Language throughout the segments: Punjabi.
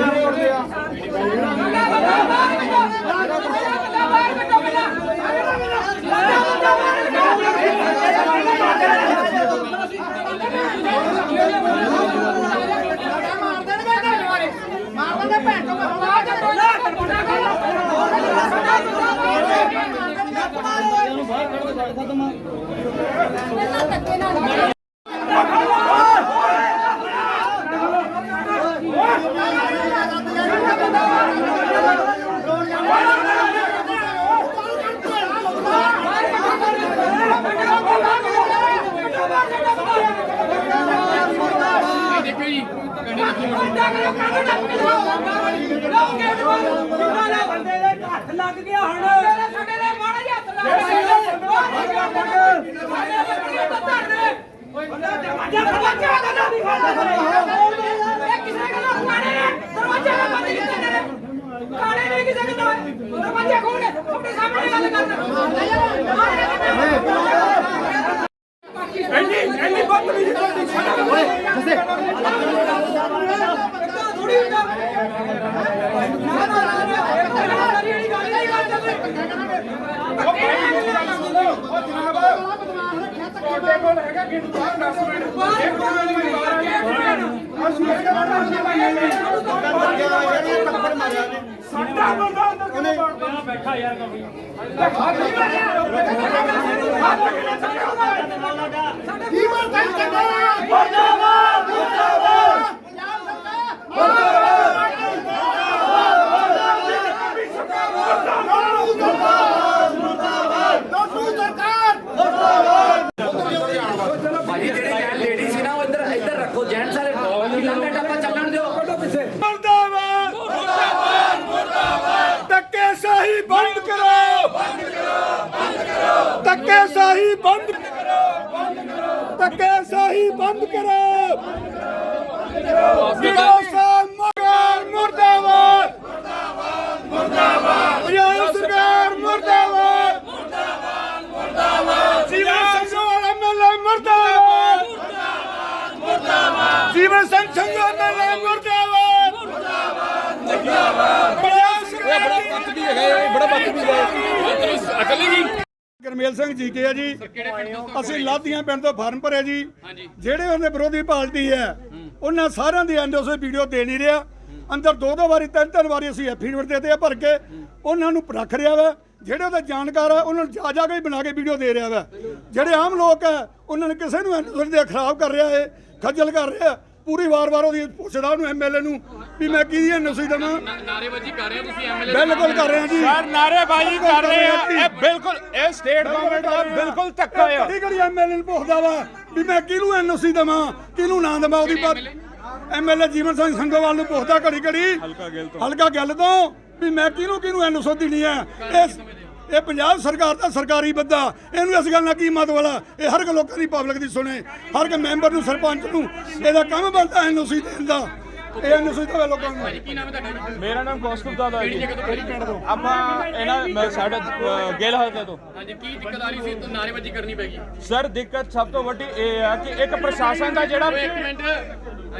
ਹੱਥ ਲੱਗ ਗਿਆ ਹੁਣ ਸਾਡੇ ਦੇ ਮਾੜਾ ਜਿਹਾ ਹੱਥ ਲੱਗ ਗਿਆ ਬੰਦਾ ਦਰਵਾਜ਼ਾ ਦਰਵਾਜ਼ਾ ਦਾ ਨਹੀਂ ਖਾਦਾ ਇਹ ਕਿਸੇ ਦਾ ਕਾਣੇ ਨੇ ਦਰਵਾਜ਼ਾ ਦਾ ਬੰਦ ਕੀਤਾ ਨੇ ਕਾਣੇ ਨੇ ਕਿਸੇ ਦਾ ਦਰਵਾਜ਼ਾ ਖੋਲ ਕੇ ਆਪਣੇ ਸਾਹਮਣੇ ਗੱਲ ਕਰਨਾ ਐਨੀ ਐਨੀ ਬਦਤਮੀਜ਼ੀ ਕਰਦੀ ਸਾਡਾ ਓਏ ਜਸੇ ਥੋੜੀ ਹੁੰਦਾ ਨਾ ਨਾ ਨਾ ਨਾ ਇਹ ਗੱਲ ਨਹੀਂ ਗੱਲ ਤੁਹਾਡੇ ਕੋਲ ਹੈਗਾ ਗਿਣ ਬਾਹਰ 10 ਮਿੰਟ ਇੱਕ ਮਿੰਟ ਵੀ ਬਾਹਰ ਸਾਡਾ ਬੰਦਾ ਅੰਦਰ ਕਿਉਂ ਵੜਦਾ ਬੈਠਾ ਯਾਰ ਕਮੀ ਕੀ ਮਰਦਾ ਚੱਕਰ ਮੁਰਦਾਬਾਦ ਮੁਰਦਾਬਾਦ। ਭਾਜੀ ਜਿਹੜੇ ਗੈਰ ਲੇਡੀ ਸੀ ਨਾ ਉਹ ਇੱਧਰ ਇੱਧਰ ਰੱਖੋ ਜੈਂਟਸ ਸਾਰੇ ਲੰਮੇ ਟੱਪਾ ਚੱਲਣ ਦਿਓ ਮੁਰਦਾਬਾਦ ਮੁਰਦਾਬਾਦ ਮੁਰਦਾਬਾਦ ਧੱਕੇ ਸਾਹੀ ਬੰਦ ਕਰੋ ਬੰਦ ਕਰੋ ਬੰਦ ਕਰੋ ਧੱਕੇ ਸਾਹੀ ਬੰਦ ਕਰੋ ਬੰਦ ਕਰੋ ਧੱਕੇ ਸਾਹੀ ਬੰਦ ਕਰੋ ਗਿਰੋ ਸਾਹਿਬ ਮਗਰ ਮੁਰਦਾਬਾਦ ਮੁਰਦਾਬਾਦ ਮੁਰਦਾਬਾਦ ਪੰਜਾਬ ਸਰਕਾਰ ਮੁਰਦਾਬਾਦ ਮੁਰਦਾਬਾਦ ਮੁਰਦਾਬਾਦ ਜੀਵਨ ਸੰਘ ਐਮਐਲਏ ਮੁਰਦਾਬਾਦ ਮੁਰਦਾਬਾਦ ਮੁਰਦਾਬਾਦ ਜੀਵਨ ਸੰਘ ਐਮਐਲਏ ਮੁਰਦਾਬਾਦ ਪੰਜਾਬ ਸਰਕਾਰ ਬੜਾ ਪੱਤ ਵੀ ਹੈਗਾ ਬੜਾ ਪੱਤ ਵੀ ਹੈਗਾ ਅਕਲੀ ਜੀ ਗਰਮੇਲ ਸਿੰਘ ਜੀ? ਕੇ ਆ ਜੀ ਅਸੀਂ ਲਾਧੀਆਂ ਪਿੰਡ ਤੋਂ ਫਾਰਮ ਭਰਿਆ ਜੀ। ਜਿਹੜੇ ਉਹਨੇ ਵਿਰੋਧੀ ਪਾਰਟੀ ਹੈ ਉਹਨਾਂ ਸਾਰਿਆਂ ਦੀ ਐਂਡੋਸੇ ਵੀਡੀਓ ਦੇ ਨਹੀਂ ਰਿਹਾ। ਅੰਦਰ ਦੋ ਦੋ ਵਾਰੀ ਤਿੰਨ ਤਿੰਨ ਵਾਰੀ ਅਸੀਂ ਐਫੀਡੇਵਿਟ ਦੇਤੇ ਆ ਭਰ ਕੇ। ਉਹਨਾਂ ਨੂੰ ਰੱਖ ਰਿਹਾ ਵਾ। ਜਿਹੜੇ ਉਹਦੇ ਜਾਣਕਾਰ ਆ ਉਹਨਾਂ ਨੂੰ ਜਾ ਜਾ ਕੇ ਹੀ ਬਣਾ ਕੇ ਵੀਡੀਓ ਦੇ ਰਿਹਾ ਵਾ। ਜਿਹੜੇ ਆਮ ਲੋਕ ਆ ਉਹਨਾਂ ਨੇ ਕਿਸੇ ਨੂੰ ਐਂਡੋਸੇ ਦੇ ਖਰਾਬ ਕਰ ਰਿਹਾ ਏ ਖੱਜਲ ਕਰ ਰਿਹਾ। ਪੂਰੀ ਵਾਰ-ਵਾਰ ਉਹਦੀ ਪੁੱਛਦਾ ਉਹਨੂੰ ਐਮਐਲਏ ਨੂੰ ਵੀ ਮੈਂ ਕਿਹਦੀ ਐਨਓਸੀ ਦੇਵਾਂ ਨਾਰੇਬਾਜ਼ੀ ਕਰ ਰਹੇ ਹੋ ਤੁਸੀਂ ਐਮਐਲਏ ਬਿਲਕੁਲ ਕਰ ਰਹੇ ਹਾਂ ਜੀ। ਸਰ ਨਾਰੇਬਾਜ਼ੀ ਕਰ ਰਹੇ ਆ ਇਹ ਬਿਲਕੁਲ ਇਹ ਸਟੇਟ ਗਵਰਨਮੈਂਟ ਦਾ ਬਿਲਕੁਲ ਧੱਕਾ ਆ ਕੜੀ ਕੜੀ ਐਮਐਲਏ ਨੂੰ ਪੁੱਛਦਾ ਵਾ ਵੀ ਮੈਂ ਕਿਹਨੂੰ ਐਨਓਸੀ ਦੇਵਾਂ ਕਿਹਨੂੰ ਨਾ ਦੇਵਾਂ ਉਹਦੀ ਬਾਤ ਐਮਐਲਏ ਜੀਵਨ ਸਿੰਘ ਸੰਗੋਵਾਲ ਨੂੰ ਪੁੱਛਦਾ ਘੜੀ ਘੜੀ। ਹਲਕਾ ਗੱਲ ਤੋਂ। ਹਲਕਾ ਗੱਲ ਤੋਂ ਵੀ ਮੈਂ ਕਿਹਨੂੰ ਕਿਹਨੂੰ ਐਨਓਸੀ ਦੇਣੀ ਹੈ। ਇਹ ਇਹ ਪੰਜਾਬ ਸਰਕਾਰ ਦਾ ਸਰਕਾਰੀ ਬੰਦਾ। ਇਹਨੂੰ ਇਸ ਗੱਲ ਨਾਲ ਕੀ ਮਤ ਵਾਲਾ ਇਹ ਹਰ ਇੱਕ ਲੋਕਾਂ ਦੀ ਪਬਲਿਕ ਦੀ ਸੁਣੇ। ਹਰ ਇੱਕ ਮੈਂਬਰ ਨੂੰ ਸਰਪੰਚ ਨੂੰ ਇਹਦਾ ਕੰਮ ਬਣਦਾ ਐਨਓਸੀ ਦੇਣ ਦਾ। ਇਹ ਐਨਓਸੀ ਦੇਵੇ ਲੋਕਾਂ ਨੂੰ। ਕੀ ਨਾਮ ਹੈ ਤੁਹਾਡਾ? ਮੇਰਾ ਨਾਮ ਕੌਸਤੁਭ ਦਾਦਾ ਹੈ ਜੀ। ਆਪਾਂ ਇਹਨਾਂ ਮੈਂ ਸਾਡੇ ਗਿੱਲ ਹਲਕੇ ਤੋਂ। ਹਾਂਜੀ ਕੀ ਦਿੱਕਤ ਆ ਰਹੀ ਸੀ? ਤਾਂ ਨਾਰੇਬਾਜ਼ੀ ਕਰਨੀ ਪੈਗੀ ਸਰ ਦਿੱਕਤ ਸਭ ਤੋਂ ਵੱਡੀ ਇਹ ਆ ਕਿ ਇੱਕ ਪ੍ਰਸ਼ਾਸਨ ਦਾ ਜਿਹੜਾ ਇੱਕ ਮਿੰਟ।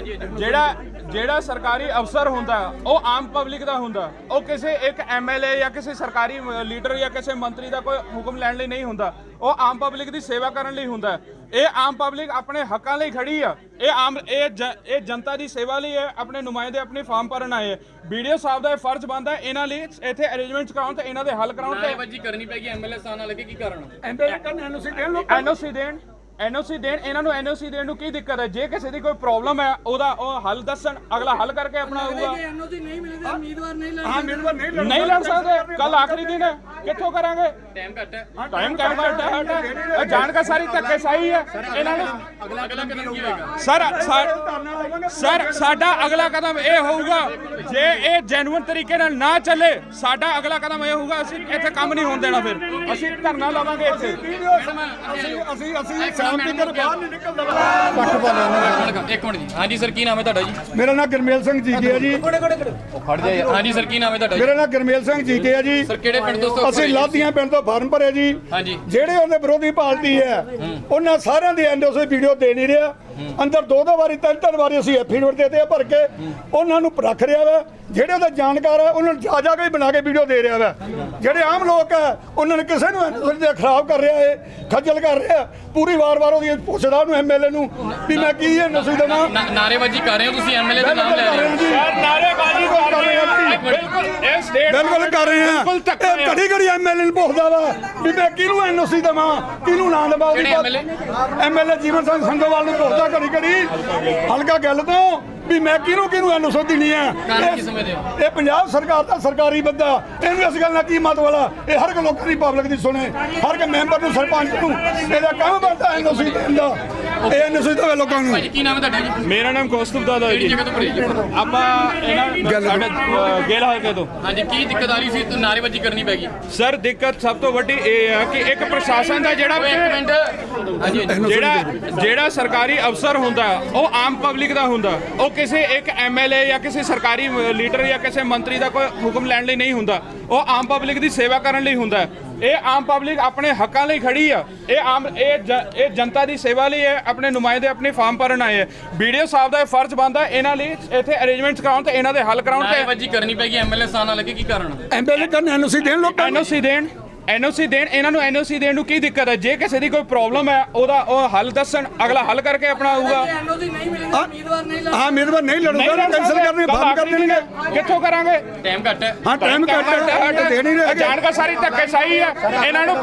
ਜਿਹੜਾ ਜਿਹੜਾ ਸਰਕਾਰੀ ਅਫਸਰ ਹੁੰਦਾ ਉਹ ਆਮ ਪਬਲਿਕ ਦਾ ਹੁੰਦਾ। ਉਹ ਕਿਸੇ ਇੱਕ ਐਮਐਲਏ ਜਾਂ ਕਿਸੇ ਸਰਕਾਰੀ ਲੀਡਰ ਜਾਂ ਕਿਸੇ ਮੰਤਰੀ ਦਾ ਕੋਈ ਹੁਕਮ ਲੈਣ ਲਈ ਨਹੀਂ ਹੁੰਦਾ। ਉਹ ਆਮ ਪਬਲਿਕ ਦੀ ਸੇਵਾ ਕਰਨ ਲਈ ਹੁੰਦਾ। ਇਹ ਆਮ ਪਬਲਿਕ ਆਪਣੇ ਹੱਕਾਂ ਲਈ ਖੜੀ ਆ। ਇਹ ਆਮ ਇਹ ਜਨਤਾ ਦੀ ਸੇਵਾ ਲਈ ਹੈ ਆਪਣੇ ਨੁਮਾਇੰਦੇ ਆਪਣੀ ਫਾਰਮ ਭਰਨ ਆਏ ਵੀਡੀਓ ਸਾਹਿਬ ਦਾ ਇਹ ਫਰਜ਼ ਬਣਦਾ ਹੈ ਇਹਨਾਂ ਲਈ ਇੱਥੇ ਅਰੇਂਜਮੈਂਟਸ ਕਰਾਉਣ ਤੇ ਇਹਨਾਂ ਦੇ ਹੱਲ ਕਰਾਉਣ ਤੇ ਨਾਰੇਬਾਜ਼ੀ ਕਰਨੀ ਪੈਗੀ ਐਮਐਲਏ ਸਾਹ ਨਾਲ ਲੱਗੇ ਕੀ ਕਾਰਨ ਐਮਐਲਏ ਕਰਨ ਐਨਓਸੀ ਦੇਣ ਲੋਕ ਐਨਓਸੀ ਦੇਣ। ਐਨਓਸੀ ਦੇਣ ਇਹਨਾਂ ਨੂੰ ਐਨਓਸੀ ਦੇਣ ਨੂੰ ਕੀ ਦਿੱਕਤ ਹੈ? ਜੇ ਕਿਸੇ ਦੀ ਕੋਈ ਪ੍ਰੋਬਲਮ ਹੈ ਉਹਦਾ ਉਹ ਹੱਲ ਦੱਸਣ ਅਗਲਾ ਹੱਲ ਕਰਕੇ ਆਪਣਾ ਆਊਗਾ ਐਨਓਸੀ ਨਹੀਂ ਉਮੀਦਵਾਰ ਲੜ ਹਾਂ ਮੇਰੇ ਨਹੀਂ ਲੜਨਾ ਨਹੀਂ ਲੜ ਸਕਦੇ। ਕੱਲ ਆਖਰੀ ਦਿਨ ਹੈ। ਕਿੱਥੋਂ ਕਰਾਂਗੇ? ਟਾਈਮ ਘੱਟ ਹੈ। ਟਾਈਮ ਘੱਟ ਹੈ। ਇਹ ਜਾਣ ਕੇ ਸਾਰੀ ਧੱਕੇ ਸਹੀ ਹੈ ਇਹਨਾਂ ਨੂੰ ਅਗਲਾ ਕਦਮ ਕੀ ਸਰ ਸਾਡਾ ਅਗਲਾ ਕਦਮ ਇਹ ਹੋਊਗਾ ਜੇ ਇਹ ਜੈਨੂਇਨ ਤਰੀਕੇ ਨਾਲ ਨਾ ਚੱਲੇ ਸਾਡਾ ਅਗਲਾ ਕਦਮ ਇਹ ਹੋਊਗਾ ਅਸੀਂ ਇੱਥੇ ਕੰਮ ਨਹੀਂ ਹੋਣ ਦੇਣਾ ਫਿਰ। ਅਸੀਂ ਧਰਨਾ ਲਾਵਾਂਗੇ ਇੱਥੇ। ਅਸੀਂ ਅਸੀਂ ਅਸੀਂ ਸ਼ਾਂਤੀ ਕਰ ਬਾਹਰ ਨਹੀਂ ਨਿਕਲਦਾ। ਇੱਕ ਮਿੰਟ ਜੀ। ਹਾਂਜੀ ਸਰ ਕੀ ਨਾਮ ਹੈ ਤੁਹਾਡਾ ਜੀ? ਮੇਰਾ ਨਾਮ ਗਰਮੇਲ ਸਿੰਘ ਜੀਕੇ ਆ ਜੀ। ਉਹ ਖੜ ਜਾ ਯਾਰ ਹਾਂਜੀ ਸਰ ਕੀ ਨਾਮ ਹੈ ਤੁਹਾਡਾ ਜੀ? ਮੇਰਾ ਨਾਮ ਗਰਮੇਲ ਸਿੰਘ ਜੀਕੇ ਆ ਜੀ। ਸਰ ਕਿਹੜੇ ਪਿੰਡ ਤੋਂ ਅਸੀਂ ਲਾਧੀਆਂ ਪਿੰਡ ਤੋਂ ਫਾਰਮ ਭਰੇ ਜੀ। ਹਾਂਜੀ। ਜਿਹੜੇ ਉਹਦੇ ਵਿਰੋਧੀ ਪਾਰਟੀ ਹੈ ਉਹਨਾਂ ਸਾਰਿਆਂ ਦੇ ਐਂਡੋਸੇ ਵੀਡੀਓ ਦੇ ਨਹੀਂ ਰਿਹਾ। ਅੰਦਰ ਦੋ ਦੋ ਵਾਰੀ ਤਿੰਨ ਤਿੰਨ ਵਾਰੀ ਅਸੀਂ ਐਫੀਡੇਵਿਟ ਦੇਤੇ ਆ ਭਰ ਕੇ ਉਹਨਾਂ ਨੂੰ ਰੱਖ ਰਿਹਾ ਵਾ। ਜਿਹੜੇ ਉਹਦੇ ਜਾਣਕਾਰ ਆ ਉਹਨਾਂ ਨੂੰ ਜਾ ਜਾ ਕੇ ਹੀ ਬਣਾ ਕੇ ਵੀਡੀਓ ਦੇ ਰਿਹਾ ਵਾ। ਜਿਹੜੇ ਆਮ ਲੋਕ ਆ ਉਹਨਾਂ ਨੇ ਕਿਸੇ ਨੂੰ ਖਰਾਬ ਕਰ ਰਿਹਾ ਏ ਖੱਜਲ ਕਰ ਰਿਹਾ। ਪੂਰੀ ਵਾਰ-ਵਾਰ ਉਹਦੀ ਪੁੱਛਦਾ ਉਹਨੂੰ ਐਮਐਲਏ ਨੂੰ ਵੀ ਮੈਂ ਕੀ ਐਂਡੋਸੇ ਦੇਵਾਂ ਨਾ- ਨਾਅਰੇਬਾਜ਼ੀ ਕਰ ਰਹੇ ਹੋ ਤੁਸੀਂ ਐਮਐਲਏ ਦਾ ਨਾਮ ਲੈ ਰਹੇ ਹੋ? ਸਰ ਨਾਰੇਬਾਜ਼ੀ ਕਰ ਰਹੇ ਆ ਬਿਲਕੁਲ ਇਹ ਸਟੇਟ ਬਿਲਕੁਲ ਕਰ ਰਹੇ ਧੱਕਾ ਇਹ ਘੜੀ ਘੜੀ ਐਮਐਲਏ ਨੂੰ ਪੁੱਛਦਾ ਵਾ ਵੀ ਮੈਂ ਕਿਹਨੂੰ ਐਨਓਸੀ ਦੇਵਾਂ ਕਿਹਨੂੰ ਨਾ ਦੇਵਾਂ? ਐਮਐਲਏ ਜੀਵਨ ਸਿੰਘ ਸੰਧੋਵਾਲ ਨੂੰ ਪੁੱਛਦਾ ਘੜੀ ਘੜੀ। ਹਲਕਾ ਗੱਲ ਤੋਂ ਵੀ ਮੈਂ ਕਿਹਨੂੰ ਕਿਹਨੂੰ ਐਨਓਸੀ ਦੇਣੀ ਆ? ਇਹ ਪੰਜਾਬ ਸਰਕਾਰ ਦਾ ਸਰਕਾਰੀ ਬੰਦਾ। ਇਹਨੂੰ ਇਸ ਗੱਲ ਨਾਲ ਕੀ ਮਤ ਵਾਲਾ? ਇਹ ਹਰ ਇੱਕ ਲੋਕਾਂ ਦੀ ਪਬਲਿਕ ਦੀ ਸੁਣੇ। ਹਰ ਇੱਕ ਮੈਂਬਰ ਨੂੰ ਸਰਪੰਚ ਨੂੰ। ਇਹਦਾ ਕੰਮ ਬਣਦਾ ਐਨਓਸੀ ਦੇਣ ਦਾ। ਇਹ ਐਨਓਸੀ ਦੇਵੇ ਲੋਕਾਂ ਨੂੰ। ਭਾਜੀ ਕੀ ਨਾਮ ਹੈ ਤੁਹਾਡਾ ਜੀ? ਮੇਰਾ ਨਾਮ ਕੌਸਤੁਭ ਦਾਦਾ ਕਿਹੜੀ ਜੀ। ਜਗ੍ਹਾ ਤੋਂ ਭਰੇ ਜੀ? ਆਪਾਂ ਇਹਨਾਂ ਸਾਡੇ ਅ, ਗੇਲ ਹਲਕੇ ਤੋਂ। ਹਾਂਜੀ ਕੀ ਦਿੱਕਤ ਆ ਰਹੀ ਸੀ? ਤਾਂ ਨਾਅਰੇਬਾਜ਼ੀ ਕਰਨੀ ਪੈ ਗਈ। ਸਰ ਦਿੱਕਤ ਸਭ ਤੋਂ ਵੱਡੀ ਇਹ ਹੈ ਕਿ ਇੱਕ ਪ੍ਰਸ਼ਾਸਨ ਦਾ ਜਿਹੜਾ ਓਏ ਇੱਕ ਮਿੰਟ। ਹਾਂਜੀ ਹਾਂਜੀ। ਜਿਹੜਾ ਜਿਹੜਾ ਸਰਕਾਰੀ ਅਫਸਰ ਹੁੰਦਾ ਉਹ ਆਮ ਪਬਲਿਕ ਦਾ ਹੁੰਦਾ। ਉਹ ਕਿਸੇ ਇੱਕ ਐਮਐਲਏ ਜਾਂ ਕਿਸੇ ਸਰਕਾਰੀ ਲੀਡਰ ਜਾਂ ਕਿਸੇ ਮੰਤਰੀ ਦਾ ਕੋਈ ਹੁਕਮ ਲੈਣ ਲਈ ਨਹੀਂ ਹੁੰਦਾ। ਉਹ ਆਮ ਪਬਲਿਕ ਦੀ ਸੇਵਾ ਕਰਨ ਲਈ ਹੁੰਦਾ। ਹੈ। ਇਹ ਆਮ ਪਬਲਿਕ ਆਪਣੇ ਹੱਕਾਂ ਲਈ ਖੜੀ ਆ। ਇਹ ਆਮ ਇਹ ਇਹ ਜਨਤਾ ਦੀ ਸੇਵਾ ਲਈ ਹੈ ਆਪਣੇ ਨੁਮਾਇੰਦੇ ਆਪਣੇ ਫਾਰਮ ਭਰਨ ਆਏ ਹੈ ਵੀਡੀਓ ਸਾਹਿਬ ਦਾ ਇਹ ਫਰਜ਼ ਬਣਦਾ ਇਹਨਾਂ ਲਈ ਇੱਥੇ ਅਰੇਂਜਮੈਂਟਸ ਕਰਾਉਣ ਤੇ ਇਹਨਾਂ ਦੇ ਹੱਲ ਕਰਾਉਣ ਤੇ ਨਾਅਰੇਬਾਜ਼ੀ ਕਰਨੀ ਪੈਗੀ ਐਮਐਲਏ ਸਾਨ ਨਾਲ ਲੱਗੇ ਕੀ ਕਾਰਨ? ਐਮਐਲਏ ਕਰਨ ਐਨਓਸੀ ਦੇਣ ਲੋਕਾਂ ਨੂੰ? ਐਨਓਸੀ ਦੇਣ। ਐਨਓਸੀ ਦੇਣ ਇਹਨਾਂ ਨੂੰ ਐਨਓਸੀ ਦੇਣ ਨੂੰ ਕੀ ਦਿੱਕਤ ਹੈ? ਜੇ ਕਿਸੇ ਦੀ ਕੋਈ ਪ੍ਰੋਬਲਮ ਹੈ ਉਹਦਾ ਉਹ ਹੱਲ ਦੱਸਣ ਅਗਲਾ ਹੱਲ ਕਰਕੇ ਆਪਣਾ ਆਊਗਾ ਐਨਓਸੀ ਨਹੀਂ ਮਿਲੇ ਤਾਂ ਉਮੀਦਵਾਰ ਨਹੀਂ ਹਾਂ ਨਹੀਂ ਲੜੂਗਾ ਨਹੀਂ ਸਕਦੇ। ਕਰਨੇ ਬੰਦ ਕਰ ਦੇਣਗੇ ਹੈ। ਕਿੱਥੋਂ ਕਰਾਂਗੇ? ਟਾਈਮ ਘੱਟ ਹੈ। ਹਾਂ ਟਾਈਮ ਘੱਟ ਹੈ ਦੇ ਨਹੀਂ ਰਹੇ ਜਾਣ ਕੇ ਸਾਰੀ ਧੱਕੇ ਸਹੀ ਹੈ। ਇਹਨਾਂ ਨੂੰ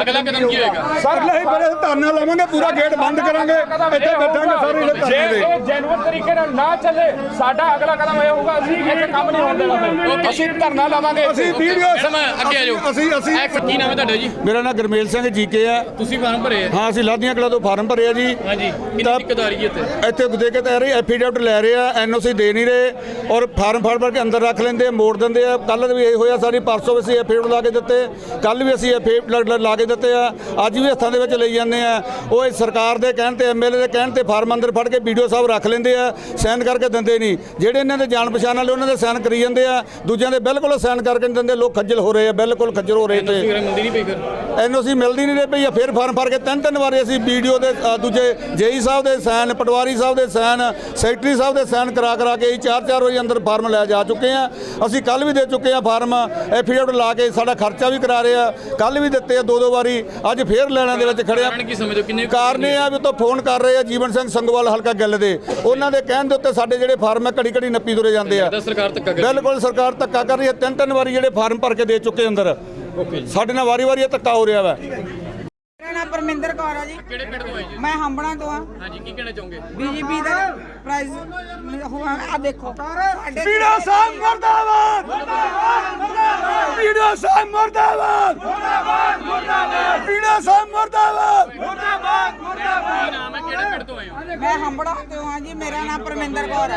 ਅਗਲਾ ਕਦਮ ਕੀ ਹੋਏਗਾ? ਸਰ ਹੀ ਬੜੇ ਧਰਨਾ ਲਾਵਾਂਗੇ ਪੂਰਾ ਗੇਟ ਬੰਦ ਕਰਾਂਗੇ ਇੱਥੇ ਬੈਠਾਂਗੇ ਸਾਰੇ ਧਰਨੇ ਦੇ। ਇਹ ਜੈਨੂਇਨ ਤਰੀਕੇ ਨਾਲ ਨਾ ਚੱਲੇ ਸਾਡਾ ਅਗਲਾ ਕਦਮ ਇਹ ਹੋਊਗਾ ਅਸੀਂ ਇੱਥੇ ਕੰਮ ਨਹੀਂ ਹੋਣ ਦੇਣਾ। ਫਿਰ ਅਸੀਂ ਧਰਨਾ ਲਾਵਾਂਗੇ। ਅਸੀਂ ਵੀਡੀਓ ਅੱਗੇ ਆ ਜਾਓ। ਅਸੀਂ ਅਸੀਂ ਕੀ ਨਾਮ ਹੈ ਤੁਹਾਡਾ ਜੀ? ਮੇਰਾ ਨਾਮ ਗਰਮੇਲ ਸਿੰਘ ਜੀਕੇ ਆ। ਤੁਸੀਂ ਫਾਰਮ ਭਰੇ ਆ? ਹਾਂ ਅਸੀਂ ਲਾਧੀਆਂ ਕਲਾ ਤੋਂ ਫਾਰਮ ਭਰੇ ਆ ਜੀ। ਹਾਂਜੀ ਕਿੰਨੀ ਦਿੱਕਤ ਆ ਰਹੀ ਹੈ ਇੱਥੇ? ਇੱਥੇ ਦੇ ਕੇ ਤਾਂ ਰਹੀ ਐਫੀਡੇਵਿਟ ਲੈ ਰਹੇ ਆ ਐਨਓਸੀ ਦੇ ਨਹੀਂ ਰਹੇ ਔਰ ਫਾਰਮ ਫੜ ਫੜ ਕੇ ਅੰਦਰ ਰੱਖ ਲੈਂਦੇ ਆ ਮੋੜ ਦਿੰਦੇ ਆ। ਕੱਲ ਵੀ ਇਹ ਹੋਇਆ ਸਾਰੀ ਪਰਸੋਂ ਵੀ ਅਸੀਂ ਐਫੀਡੇਵਿਟ ਲਾ ਕੇ ਦਿੱਤੇ ਕੱਲ ਵੀ ਅਸੀਂ ਐਫੀਡੇਵਿਟ ਲਾ ਕੇ ਦਿੱਤੇ ਆ। ਅੱਜ ਵੀ ਹੱਥਾਂ ਦੇ ਵਿੱਚ ਲਈ ਜਾਂਦੇ ਆ। ਉਹ ਇਹ ਸਰਕਾਰ ਦੇ ਕਹਿਣ ਤੇ ਐਮਐਲਏ ਦੇ ਕਹਿਣ ਤੇ ਫਾਰਮ ਅੰਦਰ ਫੜ ਕੇ ਵੀਡੀਓ ਸਾਹਿਬ ਰੱਖ ਲੈਂਦੇ ਆ ਸਾਈਨ ਕਰਕੇ ਦਿੰਦੇ ਨਹੀਂ। ਜਿਹੜੇ ਇਹਨਾਂ ਦੇ ਜਾਣ ਪਛਾਣ ਵਾਲੇ ਉਹਨਾਂ ਦੇ ਸਾਈਨ ਕਰੀ ਜਾਂਦੇ ਆ ਦੂਜਿਆਂ ਦੇ ਬਿਲਕੁਲ ਸਾਈਨ ਕਰਕੇ ਨਹੀਂ ਦਿੰਦੇ ਲੋਕ ਖੱਜਲ ਹੋ ਰਹੇ ਆ ਬਿਲਕੁਲ ਖੱਜਲ ਹੋ ਰਹੇ ਤੇ ਤੁਸੀਂ ਮਿਲਦੀ ਨਹੀਂ ਪਈ ਫਿਰ? ਐਨਓਸੀ ਮਿਲਦੀ ਨਹੀਂ ਰਹੀ ਪਈ ਆ ਫਿਰ ਫਾਰਮ ਭਰ ਕੇ ਤਿੰਨ ਤਿੰਨ ਵਾਰੀ ਅਸੀਂ ਵੀਡੀਓ ਦੇ ਅ, ਦੂਜੇ ਜੇਈ ਸਾਹਿਬ ਦੇ ਸਾਈਨ ਪਟਵਾਰੀ ਸਾਹਿਬ ਦੇ ਸਾਈਨ ਸੈਕਟਰੀ ਸਾਹਿਬ ਦੇ ਸਾਈਨ ਕਰਾ ਕਰਾ ਕੇ ਅਸੀਂ ਚਾਰ ਚਾਰ ਵਾਰੀ ਅੰਦਰ ਫਾਰਮ ਲੈ ਜਾ ਚੁੱਕੇ ਆ। ਅਸੀਂ ਕੱਲ ਵੀ ਦੇ ਚੁੱਕੇ ਆ ਫਾਰਮ ਐਫੀਡੇਵਿਟ ਲਾ ਕੇ ਸਾਡਾ ਖਰਚਾ ਵੀ ਕਰਾ ਰਹੇ ਆ। ਕੱਲ ਵੀ ਦਿੱਤੇ ਆ ਦੋ ਦੋ ਵਾਰੀ ਅੱਜ ਫੇਰ ਲੈਣਾ ਦੇ ਵਿੱਚ ਖੜੇ ਆ। ਕਾਰਨ ਕੀ ਸਮਝਦੇ ਹੋ? ਕਿੰਨੇ ਕਾਰਨ ਇਹ ਆ ਵੀ ਤੋਂ ਫੋਨ ਕਰ ਰਹੇ ਆ ਜੀਵਨ ਸਿੰਘ ਸੰਗਵਾਲ ਹਲਕਾ ਗੱਲ ਦੇ। ਉਹਨਾਂ ਦੇ ਕਹਿਣ ਦੇ ਉੱਤੇ ਸਾਡੇ ਜਿਹੜੇ ਫਾਰਮ ਆ ਘੜੀ ਘੜੀ ਨੱਪੀ ਤੁਰੇ ਜਾਂਦੇ ਆ। ਦਾ ਸਰਕਾਰ ਧੱਕਾ ਕਰ ਬਿਲਕੁਲ ਸਰਕਾਰ ਧੱਕਾ ਕਰ ਰਹੀ ਹੈ। ਤਿੰਨ ਤਿੰਨ ਵਾਰੀ ਜਿਹੜੇ ਫਾਰਮ ਭਰ ਕੇ ਦੇ ਚੁੱਕੇ ਅੰਦਰ। ਸਾਡੇ ਨਾਲ ਵਾਰੀ ਵਾਰੀ ਇਹ ਧੱਕਾ ਹੋ ਰਿਹਾ ਵਾ। ਮੇਰਾ ਨਾਮ ਪਰਮਿੰਦਰ ਕੌਰ ਆ ਜੀ। ਕਿਹੜੇ ਪਿੰਡ ਤੋਂ ਆਏ ਜੀ? ਮੈਂ ਹੰਬਣਾ ਤੋਂ ਆ। ਹਾਂਜੀ ਕੀ ਕਹਿਣਾ ਚਾਹੋਗੇ? ਬੀਜੇਪੀ ਦਾ ਪ੍ਰਾਈਜ਼ ਆ। ਦੇਖੋ। ਸਾਡੇ ਪੀੜਾ ਸਾਹਿਬ ਮਰਦਾਬਾਦ ਮਰਦਾਬਾਦ। ਪੀੜਾ ਸਾਹਿਬ ਮਰਦਾਬਾਦ। ਮਰਦਾਬਾਦ ਮਰਦਾਬਾਦ। ਪੀੜਾ ਸਾਹਿਬ ਮਰਦਾਬਾਦ ਮਰਦਾਬਾਦ। ਕੀ ਨਾਮ ਹੈ ਕਿਹੜੇ ਪਿੰਡ ਤੋਂ ਆਏ ਹੋ ਮੈਂ ਹੰਬੜਾ ਤੋਂ ਆ ਜੀ? ਮੇਰਾ ਨਾਮ ਪਰਮਿੰਦਰ ਕੌਰ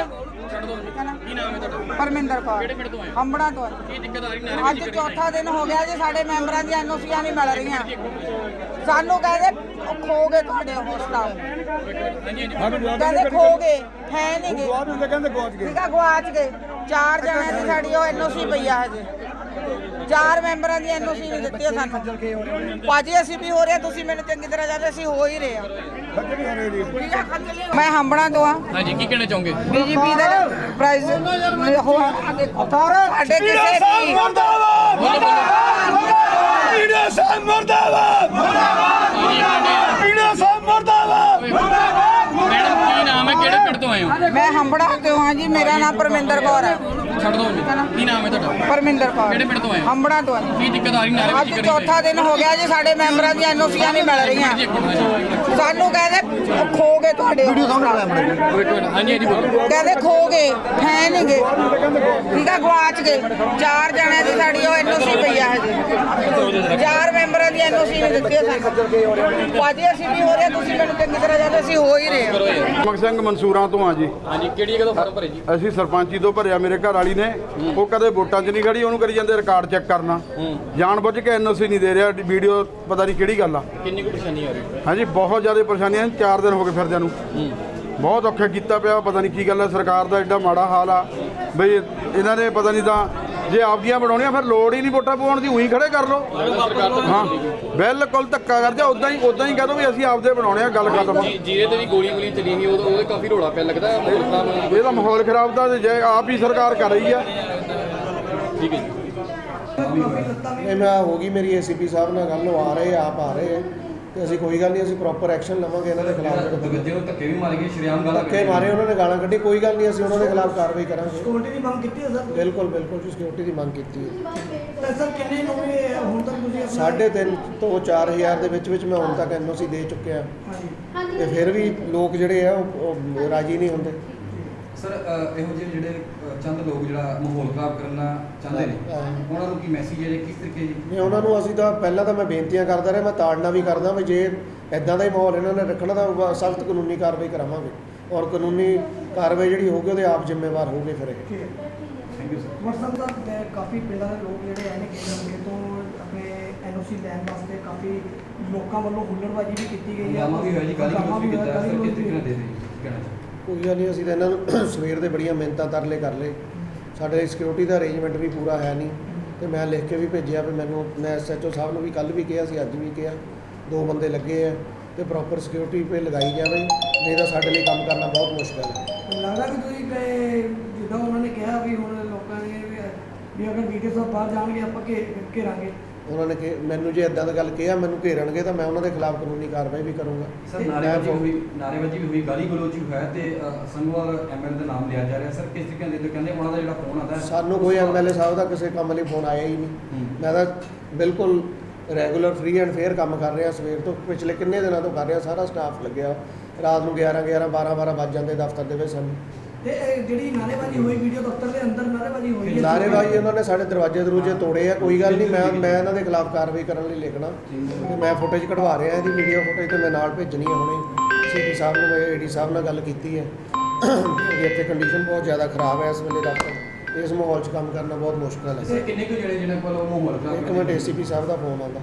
ਦੋ ਕੀ ਨਾਮ ਹੈ ਤੁਹਾਡਾ? ਪਰਮਿੰਦਰ ਕੌਰ। ਕਿਹੜੇ ਪਿੰਡ ਤੋਂ ਆਏ? ਹੋ? ਹੰਬੜਾ ਤੋਂ। ਕੀ ਦਿੱਕਤ ਆ ਰਹੀ ਅੱਜ ਨਾਅਰੇਬਾਜ਼ੀ ਚੌਥਾ ਦਿਨ ਹੋ ਗਿਆ ਜੀ ਸਾਡੇ ਮੈਂਬਰਾਂ ਦੀਆਂ ਐਨਓਸੀਆਂ ਨਹੀਂ ਮਿਲ ਰਹੀਆਂ। ਸਾਨੂੰ ਕਹਿੰਦੇ ਉਹ ਖੋ ਗਏ ਤੁਹਾਡੇ ਹੋਸਟਲ ਕਹਿੰਦੇ ਖੋ ਗਏ ਹੈ ਨਹੀਂ ਗਏ। ਗਵਾਚ ਗਏ। ਠੀਕ ਆ ਗਵਾਚ ਗਏ। ਚਾਰ ਜਣਿਆਂ ਦੀ ਸਾਡੀ ਉਹ ਐਨਓਸੀ ਪਈ ਆ ਹਜੇ। ਚਾਰ ਮੈਂਬਰਾਂ ਦੀ ਐਨਓਸੀ ਨਹੀਂ ਦਿੱਤੀ ਸਾਨੂੰ। ਭਾਜੀ ਅਸੀਂ ਵੀ ਹੋ ਰਹੇ ਤੁਸੀਂ ਮੈਨੂੰ ਚੰਗੀ ਤਰ੍ਹਾਂ ਜਾਣਦੇ ਅਸੀਂ ਹੋ ਹੀ ਰਹੇ ਆ ਮੈਂ ਹੰਬਣਾ ਤੋਂ ਆ ਹਾਂਜੀ ਕੀ ਕਹਿਣਾ ਚਾਹੋਗੇ? ਬੀਜੇਪੀ ਦਾ ਪ੍ਰਾਈਜ਼ ਹੋ ਸਾਡੇ ਕਿਸੇ ਦੀ ਮਰਦਾਬਾਦ ਪੀੜਾ ਸਾਹਿਬ ਮਰਦਾਬਾਦ ਪੀੜਾ ਸਾਹਿਬ ਮਰਦਾਬਾਦ ਮੈਡਮ ਕੀ ਨਾਮ ਹੈ? ਕਿਹੜੇ ਪਿੰਡ ਤੋਂ ਆਏ ਹੋ? ਮੈਂ ਹੰਬੜਾ ਤੋਂ ਆ ਜੀ ਮੇਰਾ ਨਾਮ ਪਰਮਿੰਦਰ ਕੌਰ ਹੈ। ਛੱਡ ਦੋ ਜੀ ਕੀ ਨਾਮ ਹੈ ਤੁਹਾਡਾ? ਪਰਮਿੰਦਰ ਕੌਰ। ਕਿਹੜੇ ਪਿੰਡ ਤੋਂ ਆਏ ਹੋ? ਹੰਬੜਾ ਤੋਂ ਆ ਜੀ। ਕੀ ਦਿੱਕਤ ਆ ਰਹੀ ਨਾਰੇ ਅੱਜ ਚੌਥਾ ਦਿਨ ਹੋ ਗਿਆ ਜੀ ਸਾਡੇ ਮੈਂਬਰਾਂ ਦੀਆਂ ਐਨਓਸੀਆਂ ਨਹੀਂ ਮਿਲ ਰਹੀਆਂ। ਸਾਨੂੰ ਕਹਿੰਦੇ ਖੋ ਗਏ ਤੁਹਾਡੇ ਵੀਡੀਓ ਹਾਂਜੀ ਹਾਂਜੀ ਬੋਲੋ। ਕਹਿੰਦੇ ਖੋ ਗਏ ਹੈ ਨਹੀਂਗੇ ਠੀਕ ਆ ਗਵਾਚ ਗਏ। ਚਾਰ ਜਣਿਆਂ ਦੀ ਸਾਡੀ ਉਹ ਐਨਓਸੀ ਪਈ ਆ ਹਜੇ। ਚਾਰ ਮੈਂਬਰਾਂ ਦੀ ਐਨਓਸੀ ਨਹੀਂ ਦਿੱਤੀ ਸਾਨੂੰ। ਭਾਜੀ ਅਸੀਂ ਵੀ ਹੋ ਰਹੇ? ਤੁਸੀਂ ਮੈਨੂੰ ਚੰਗੀ ਤਰ੍ਹਾਂ ਜਾਣਦੇ ਅਸੀਂ ਹੋ ਹੀ ਰਹੇ ਹਾਂ। ਮਕ ਸਿੰਘ ਮਨਸੂਰਾਂ ਤੋਂ ਆ ਜੀ। ਹਾਂਜੀ ਕਿਹੜੀ ਜਗ੍ਹਾ ਤੋਂ ਫਾਰਮ ਭਰੇ ਜੀ? ਅਸੀਂ ਸਰਪੰਚੀ ਤੋਂ ਭਰਿਆ ਮੇਰੇ ਘਰ ਵਾਲੀ ਨੇ ਉਹ ਕਦੇ ਵੋਟਾਂ 'ਚ ਨਹੀਂ ਖੜੀ ਉਹਨੂੰ ਕਰੀ ਜਾਂਦੇ ਰਿਕਾਰਡ ਚੈੱਕ ਕਰਨਾ। ਜਾਣ ਬੁੱਝ ਕੇ ਐਨਓਸੀ ਨਹੀਂ ਦੇ ਰਿਹਾ ਵੀਡੀਓ ਪਤਾ ਨਹੀਂ ਕਿਹੜੀ ਗੱਲ ਆ। ਕਿੰਨੀ ਕੁ ਪਰੇਸ਼ਾਨੀ ਆ ਰਹੀ? ਹਾਂਜੀ ਬਹੁਤ ਜ਼ਿਆਦਾ ਪਰੇਸ਼ਾਨੀਆਂ ਨੇ 4 ਦਿਨ ਹੋ ਗਏ ਫਿਰਦਿਆਂ ਨੂੰ। ਬਹੁਤ ਔਖਾ ਕੀਤਾ ਪਿਆ ਪਤਾ ਨਹੀਂ ਕੀ ਗੱਲ ਹੈ ਸਰਕਾਰ ਦਾ ਐਡਾ ਮਾੜਾ ਹਾਲ ਆ। ਬਈ ਇਹਨਾਂ ਨੇ ਪਤਾ ਨਹੀਂ ਤਾਂ ਜੇ ਆਪਦੀਆਂ ਬਣਾਉਣੀਆਂ ਫਿਰ ਲੋੜ ਹੀ ਨਹੀਂ ਵੋਟਾਂ ਪਾਉਣ ਦੀ ਉਹੀ ਖੜੇ ਕਰ ਲਓ। ਹਾਂ ਬਿਲਕੁਲ ਧੱਕਾ ਕਰ ਜਾ ਉਦਾਂ ਹੀ ਉਦਾਂ ਹੀ ਕਹਿ ਦੋ ਵੀ ਅਸੀਂ ਆਪਦੇ ਬਣਾਉਣੇ ਆ ਗੱਲ ਖਤਮ। ਜੀ ਜੀਰੇ ਤੇ ਵੀ ਗੋਲੀ ਗੋਲੀ ਚੱਲੀ ਨਹੀਂ ਉਹ ਉਹਦੇ ਕਾਫੀ ਰੋਲਾ ਪਿਆ ਲੱਗਦਾ। ਇਹਦਾ ਮਾਹੌਲ ਖਰਾਬ ਦਾ ਤੇ ਜੇ ਆਪ ਹੀ ਸਰਕਾਰ ਕਰ ਰਹੀ ਆ ਠੀਕ ਹੈ ਜੀ। ਇਹ ਮੈਂ ਹੋ ਗਈ ਮੇਰੀ ਏਸੀਪੀ ਸਾਹਿਬ ਨਾਲ ਗੱਲ ਉਹ ਆ ਰਹੇ ਆ, ਆਪ ਆ ਰਹੇ। ਆ ਤੇ ਅਸੀਂ ਕੋਈ ਗੱਲ ਨਹੀਂ ਅਸੀਂ ਪ੍ਰੋਪਰ ਐਕਸ਼ਨ ਲਵਾਂਗੇ ਇਹਨਾਂ ਦੇ ਖਿਲਾਫ ਜਿਹੜੇ ਨੂੰ ਧੱਕੇ ਵੀ ਮਾਰ ਗਏ ਸ਼ਰਿਆਮ ਗਾਲਾਂ ਧੱਕੇ ਮਾਰੇ ਉਹਨਾਂ ਨੇ ਗਾਲਾਂ ਕੱਢੀ ਕੋਈ ਗੱਲ ਨਹੀਂ ਅਸੀਂ ਉਹਨਾਂ ਦੇ ਖਿਲਾਫ ਕਾਰਵਾਈ ਕਰਾਂਗੇ। ਸਿਕਿਉਰਿਟੀ ਦੀ ਮੰਗ ਕੀਤੀ ਹੈ ਸਰ? ਬਿਲਕੁਲ ਬਿਲਕੁਲ ਜੀ ਸਿਕਿਉਰਿਟੀ ਦੀ ਮੰਗ ਕੀਤੀ ਹੈ। ਤਾਂ ਸਰ ਕਿੰਨੇ ਨੂੰ ਇਹ ਹੁਣ ਤੱਕ ਤੁਸੀਂ ਸਾਢੇ ਤਿੰਨ ਤੋਂ 4000 ਦੇ ਵਿੱਚ ਵਿੱਚ ਮੈਂ ਹੁਣ ਤੱਕ ਐਨਓਸੀ ਦੇ ਚੁੱਕਿਆ। ਹਾਂਜੀ। ਤੇ ਫਿਰ ਵੀ ਲੋਕ ਜਿਹੜੇ ਆ ਉਹ ਰਾਜੀ ਨਹੀਂ ਹੁੰਦੇ। ਸਰ ਇਹੋ ਜਿਹੇ ਜਿਹੜੇ ਚੰਦ ਲੋਕ ਜਿਹੜਾ ਮਾਹੌਲ ਖਰਾਬ ਕਰਨਾ ਚਾਹੁੰਦੇ ਨੇ। ਉਹਨਾਂ ਨੂੰ ਕੀ ਮੈਸੇਜ ਹੈ ਜਾਂ ਕਿਸ ਤਰੀਕੇ ਨਹੀਂ ਉਹਨਾਂ ਨੂੰ ਅਸੀਂ ਤਾਂ ਪਹਿਲਾਂ ਤਾਂ ਮੈਂ ਬੇਨਤੀਆਂ ਕਰਦਾ ਰਿਹਾ ਮੈਂ ਤਾੜਨਾ ਵੀ ਕਰਦਾ ਵੀ ਜੇ ਇਦਾਂ ਦਾ ਹੀ ਮਾਹੌਲ ਇਹਨਾਂ ਨੇ ਰੱਖਣਾ ਤਾਂ ਸਖਤ ਕਾਨੂੰਨੀ ਕਾਰਵਾਈ ਕਰਾਵਾਂਗੇ। ਔਰ ਕਾਨੂੰਨੀ ਕਾਰਵਾਈ ਜਿਹੜੀ ਹੋਊਗੀ ਉਹਦੇ ਆਪ ਜ਼ਿੰਮੇਵਾਰ ਹੋਊਗੇ ਫਿਰ ਇਹ। ਥੈਂਕ ਯੂ ਸਰ ਵਟਸਐਪ ਦਾ ਕਾਫੀ ਪਿੰਡਾਂ ਦੇ ਲੋਕ ਜਿਹੜੇ ਆਏ ਨੇ ਕੇਂਦਰ ਤੋਂ ਆਪਣੇ ਐਨਓਸੀ ਲੈਣ ਵਾਸਤੇ ਕਾਫੀ ਲੋਕਾਂ ਵੱਲੋਂ ਹੁੱਲੜਬਾਜ਼ੀ ਵੀ ਕੀਤੀ ਗਈ ਹੈ। ਹੰਗਾਮਾ ਵੀ ਹੋਇਆ ਜੀ ਸਰ ਕਿਸ ਤਰੀਕੇ ਨਾਲ ਵੀ ਦੇ ਦੇ ਕਹਿਣਾ ਚਾਹੁੰਦੇ ਕੋਈ ਗੱਲ ਨਹੀਂ ਅਸੀਂ ਤਾਂ ਇਹਨਾਂ ਨੂੰ ਸਵੇਰ ਦੇ ਬੜੀਆਂ ਮਿਹਨਤਾਂ ਤਰਲੇ ਕਰ ਲਏ। ਸਾਡੇ ਸਿਕਿਉਰਿਟੀ ਦਾ ਅਰੇਂਜਮੈਂਟ ਵੀ ਪੂਰਾ ਹੈ ਨਹੀਂ ਤੇ ਮੈਂ ਲਿਖ ਕੇ ਵੀ ਭੇਜਿਆ ਵੀ ਮੈਨੂੰ, ਮੈਂ ਐਸਐਚਓ ਸਾਹਿਬ ਨੂੰ ਵੀ ਕੱਲ ਵੀ ਕਿਹਾ ਸੀ, ਅੱਜ ਵੀ ਕਿਹਾ। ਦੋ ਬੰਦੇ ਲੱਗੇ ਆ ਤੇ ਪ੍ਰੋਪਰ ਸਿਕਿਉਰਿਟੀ 'ਤੇ ਲਗਾਈ ਜਾਵੇ, ਨਹੀਂ ਤਾਂ ਸਾਡੇ ਲਈ ਕੰਮ ਕਰਨਾ ਬਹੁਤ ਮੁਸ਼ਕਲ ਹੈ। ਲੱਗਦਾ ਕਿ ਤੁਸੀਂ ਕਹੇ ਜਿੱਦਾਂ ਉਹਨਾਂ ਨੇ ਕਿਹਾ ਵੀ ਹੁਣ ਲੋਕਾਂ ਨੇ ਵੀ- ਅਗਰ ਵੀਡੀਓ ਸਾਹਿਬ ਬਾਹਰ ਜਾਣਗੇ, ਆਪਾਂ ਘੇਰਾਂਗੇ। ਉਹਨਾਂ ਨੇ ਕਿ ਮੈਨੂੰ ਜੇ ਇਦਾਂ ਦੀ ਗੱਲ ਕਿਹਾ ਮੈਨੂੰ ਘੇਰਣਗੇ ਤਾਂ ਮੈਂ ਉਹਨਾਂ ਦੇ ਖਿਲਾਫ ਕਾਨੂੰਨੀ ਕਾਰਵਾਈ ਵੀ ਕਰੂੰਗਾ। ਸਰ ਨਾਰੇਬਾਜ਼ੀ ਵੀ ਹੋਈ ਨਾਰੇਬਾਜ਼ੀ ਵੀ ਹੋਈ ਗਾਲੀ ਗਲੋਚ ਵੀ ਹੋਇਆ ਤੇ ਅ, ਸੰਗਵਾਲ ਐਮਐਲ ਦਾ ਨਾਮ ਲਿਆ ਜਾ ਰਿਹਾ। ਸਰ ਕਿਸ ਤਰੀਕੇ ਨਾਲ ਦੇ ਕਹਿੰਦੇ ਉਹਨਾਂ ਦਾ ਜਿਹੜਾ ਫੋਨ ਆਉਂਦਾ ਹੈ ਸਾਨੂੰ ਕੋਈ ਐਮਐਲਏ ਸਾਹਿਬ ਦਾ ਕਿਸੇ ਕੰਮ ਲਈ ਫੋਨ ਆਇਆ ਹੀ ਨਹੀਂ। ਮੈਂ ਤਾਂ ਬਿਲਕੁਲ ਰੈਗੂਲਰ ਫ੍ਰੀ ਐਂਡ ਫੇਅਰ ਕੰਮ ਕਰ ਰਿਹਾ ਸਵੇਰ ਤੋਂ। ਪਿਛਲੇ ਕਿੰਨੇ ਦਿਨਾਂ ਤੋਂ ਕਰ ਰਿਹਾ ਸਾਰਾ ਸਟਾਫ ਲੱਗਿਆ। ਰਾਤ ਨੂੰ 11 11 12 12 ਵੱਜ ਜਾਂਦੇ ਦਫ਼ਤਰ ਦੇ ਵਿੱਚ ਸਾਨੂੰ। ਤੇ ਇਹ ਜਿਹੜੀ ਨਾਰੇਬਾਜ਼ੀ ਹੋਈ ਵੀਡੀਓ ਦਫ਼ਤਰ ਦੇ ਅੰਦਰ ਨਾਰੇਬਾਜ਼ੀ ਹੋਈ ਹੈ। ਨਾਰੇਬਾਜ਼ੀ ਉਹਨਾਂ ਨੇ ਸਾਡੇ ਦਰਵਾਜ਼ੇ ਦਰੂਜੇ ਤੋੜੇ ਆ ਕੋਈ ਗੱਲ ਨਹੀਂ ਮੈਂ ਮੈਂ ਇਹਨਾਂ ਦੇ ਖਿਲਾਫ ਕਾਰਵਾਈ ਕਰਨ ਲਈ ਲਿਖਣਾ। ਮੈਂ ਫੁਟੇਜ ਕਢਵਾ ਰਿਹਾ ਇਹਦੀ ਵੀਡੀਓ ਫੁਟੇਜ ਤੇ ਮੈਂ ਨਾਲ ਭੇਜਣੀ ਹੈ ਹੁਣੇ। ਸੀਪੀ ਸਾਹਿਬ ਨੂੰ ਮੈਂ ਏਡੀ ਸਾਹਿਬ ਨਾਲ ਗੱਲ ਕੀਤੀ ਹੈ। ਇੱਥੇ ਕੰਡੀਸ਼ਨ ਬਹੁਤ ਜ਼ਿਆਦਾ ਖਰਾਬ ਹੈ ਇਸ ਵੇਲੇ ਦਫ਼ਤਰ ਇਸ ਮਾਹੌਲ 'ਚ ਕੰਮ ਕਰਨਾ ਬਹੁਤ ਮੁਸ਼ਕਲ ਹੈ। ਕਿੰਨੇ ਕੁ ਜਿਹੜੇ ਜਿਹਨਾਂ ਕੋਲ ਮਾਹੌਲ ਖਰਾਬ ਇੱਕ ਮਿੰਟ ਏਸੀਪੀ ਸਾਹਿਬ ਦਾ ਫੋਨ ਆਉਂਦਾ।